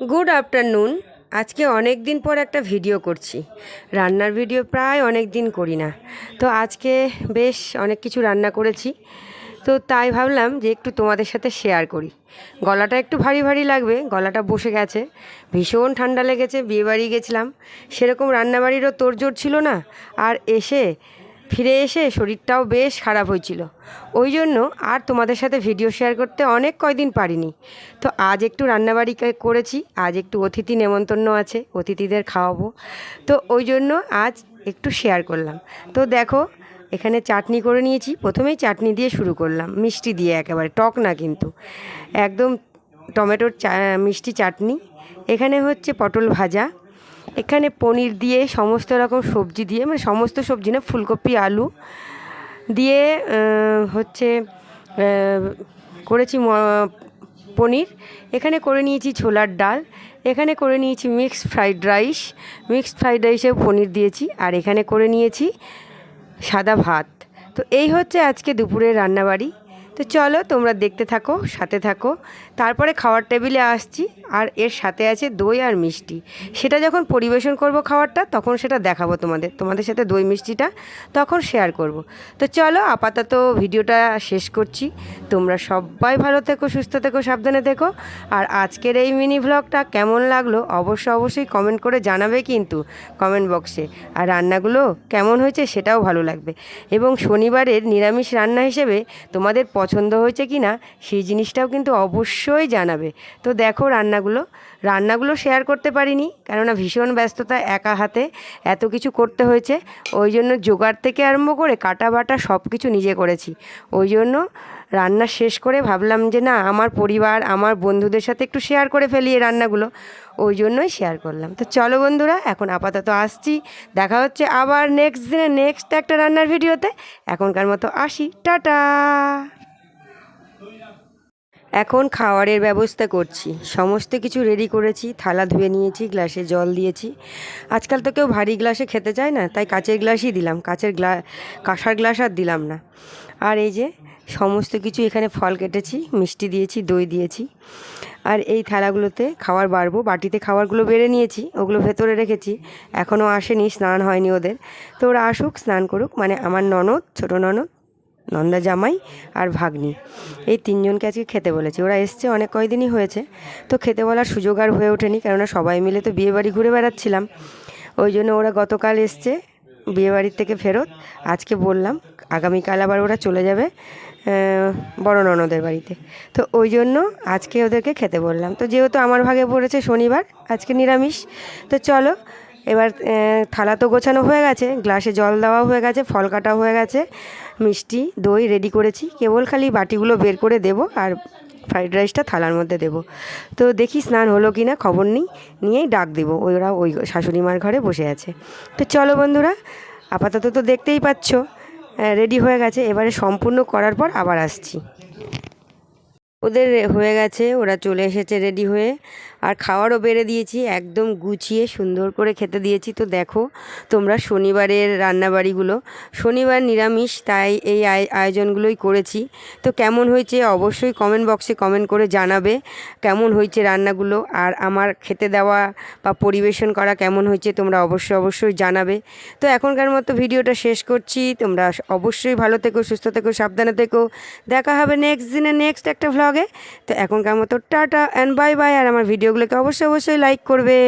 Good afternoon আজকে অনেক দিন পর একটা ভিডিও করছি। রান্নার ভিডিও প্রায় অনেক দিন করি না। তো আজকে বেশ অনেক কিছু রান্না করেছি। তো তাই ভাবলাম যে একটু তোমাদের সাথে শেয়ার করি। গলাটা একটু ভারী ভারী লাগবে, গলাটা বসে গেছে। ভীষণ ঠান্ডা লেগেছে, বিয়েবাড়ি গেছিলাম। সেরকম রান্নাবাড়িরও তোড়জোড় ছিল না। আর এসে ফিরে এসে শরীরটাও বেশ খারাপ হয়েছিল। ওই জন্য আর তোমাদের সাথে ভিডিও শেয়ার করতে অনেক কয়দিন পারিনি। তো আজ একটু রান্নাবাড়ি করেছি, আজ একটু অতিথি নেমন্তন্ন আছে, অতিথিদের খাওয়াবো। তো ওই জন্য আজ একটু শেয়ার করলাম। তো দেখো, এখানে চাটনি করে নিয়েছি। প্রথমেই চাটনি দিয়ে শুরু করলাম। মিষ্টি দিয়ে একেবারে, টক না কিন্তু। একদম টমেটোর চা, মিষ্টি চাটনি। এখানে হচ্ছে পটল ভাজা। এখানে পনির দিয়ে সমস্ত রকম সবজি দিয়ে মানে সমস্ত সবজি না, ফুলকপি, আলু দিয়ে হচ্ছে করেছি পনির। এখানে করে নিয়েছি ছোলার ডাল। এখানে করে নিয়েছি mixed fried rice. Mixed fried রাইসেও paneer দিয়েছি। আর এখানে করে নিয়েছি সাদা ভাত। তো এই হচ্ছে আজকে দুপুরের রান্নাবাড়ি। তো চলো তোমরা দেখতে থাকো, সাথে থাকো। তারপরে খাওয়ার টেবিলে আসছি, আর এর সাথে আছে দই আর মিষ্টি। সেটা যখন পরিবেশন করব খাবারটা তখন সেটা দেখাবো তোমাদের তোমাদের সাথে দই মিষ্টিটা তখন শেয়ার করব। তো চলো আপাতত ভিডিওটা শেষ করছি। তোমরা সবাই ভালো থেকো, সুস্থ থেকো, সাবধানে থেকো। আর আজকের এই মিনি ভ্লগটা কেমন লাগল অবশ্য অবশ্যই কমেন্ট করে জানাবে কিন্তু কমেন্ট বক্সে আর রান্নাগুলো কেমন হয়েছে সেটাও ভালো লাগবে। এবং শনিবারের নিরামিষ রান্না হিসেবে তোমাদের পছন্দ হয়েছে কি না সেই জিনিসটাও কিন্তু অবশ্যই জানাবে। তো দেখো রান্নাগুলো। রান্নাগুলো শেয়ার করতে পারিনি, কেননা ভীষণ ব্যস্ততা, একা হাতে এত কিছু করতে হয়েছে। ওই জন্য জোগাড় থেকে আরম্ভ করে কাটা বাটা সব কিছু নিজে করেছি। ওই জন্য রান্না শেষ করে ভাবলাম যে না, আমার পরিবার, আমার বন্ধুদের সাথে একটু শেয়ার করে ফেলি এই রান্নাগুলো। ওই জন্যই শেয়ার করলাম। তো চলো বন্ধুরা, এখন আপাতত আসছি। দেখা হচ্ছে আবার নেক্সট দিনে নেক্সট একটা রান্নার ভিডিওতে এখনকার মতো আসি। টাটা! এখন খাওয়ারের ব্যবস্থা করছি। সমস্ত কিছু রেডি করেছি, থালা ধুয়ে নিয়েছি, গ্লাসে জল দিয়েছি। আজকাল তো কেউ ভারী গ্লাসে খেতে চায় না, তাই কাচের গ্লাসই দিলাম। কাচের গ্লা, কাঁসার গ্লাস আর দিলাম না। আর এই যে, সমস্ত কিছু এখানে ফল কেটেছি, মিষ্টি দিয়েছি, দই দিয়েছি। আর এই থালাগুলোতে খাবার বাড়বো। বাটিতে খাবারগুলো বেড়ে নিয়েছি, ওগুলো ভেতরে রেখেছি। এখনও আসেনি, স্নান হয়নি ওদের। তো ওরা আসুক, স্নান করুক। মানে আমার ননদ, ছোটো ননদ নন্দা জামাই আর ভাগ্নি। এই তিনজনকে আজকে খেতে বলেছি। ওরা এসছে অনেক কয়দিনই হয়েছে। তো খেতে বলার সুযোগ আর হয়ে ওঠেনি, কেননা সবাই মিলে তো বিয়েবাড়ি ঘুরে বেড়াচ্ছিলাম। ওই জন্য ওরা গতকাল এসছে বিয়েবাড়ির থেকে ফেরত। আজকে বললাম, আগামীকাল আবার ওরা চলে যাবে বড় ননদের বাড়িতে। তো ওই জন্য আজকে ওদেরকে খেতে বললাম। তো যেহেতু আমার ভাগে পড়েছে শনিবার, আজকে নিরামিষ। তো চলো এবার থালা তো গোছানো হয়ে গেছে, গ্লাসে জল দেওয়া হয়ে গেছে, ফল কাটা হয়ে গেছে, মিষ্টি, দই রেডি করেছি, কেবল খালি বাটিগুলো বের করে দেবো আর ফ্রাইড রাইসটা থালার মধ্যে দেবো। তো দেখি স্নান হলো কি না খবর নিই, নিয়েই ডাক দেবো ওরা ওই শাশুড়ি মার ঘরে বসে আছে। তো চলো বন্ধুরা, আপাতত তো দেখতেই পাচ্ছ রেডি হয়ে গেছে, এবারে সম্পূর্ণ করার পর আবার আসছি। ওদের হয়ে গেছে, ওরা চলে এসেছে রেডি হয়ে। আর খাওয়ারও বেড়ে দিয়েছি, একদম গুছিয়ে সুন্দর করে খেতে দিয়েছি। তো দেখো, তোমরা শনিবারের রান্নাবাড়িগুলো, শনিবার নিরামিষ, তাই এই আয়- আয়োজনগুলোই করেছি। তো কেমন হয়েছে অবশ্যই কমেন্ট বক্সে কমেন্ট করে জানাবে, কেমন হয়েছে রান্নাগুলো আর আমার খেতে দেওয়া বা পরিবেশন করা কেমন হয়েছে তোমরা অবশ্যই অবশ্যই জানাবে। তো এখনকার মতো ভিডিওটা শেষ করছি, তোমরা অবশ্যই ভালো থেকো, সুস্থ থেকো, সাবধানে থেকো। দেখা হবে নেক্সট দিনে নেক্সট একটা ভ্লগে তো এখনকার মতো টাটা অ্যান্ড বাই বাই আর আমার ভিডিওগুলোকে অবশ্যই অবশ্যই লাইক করবে।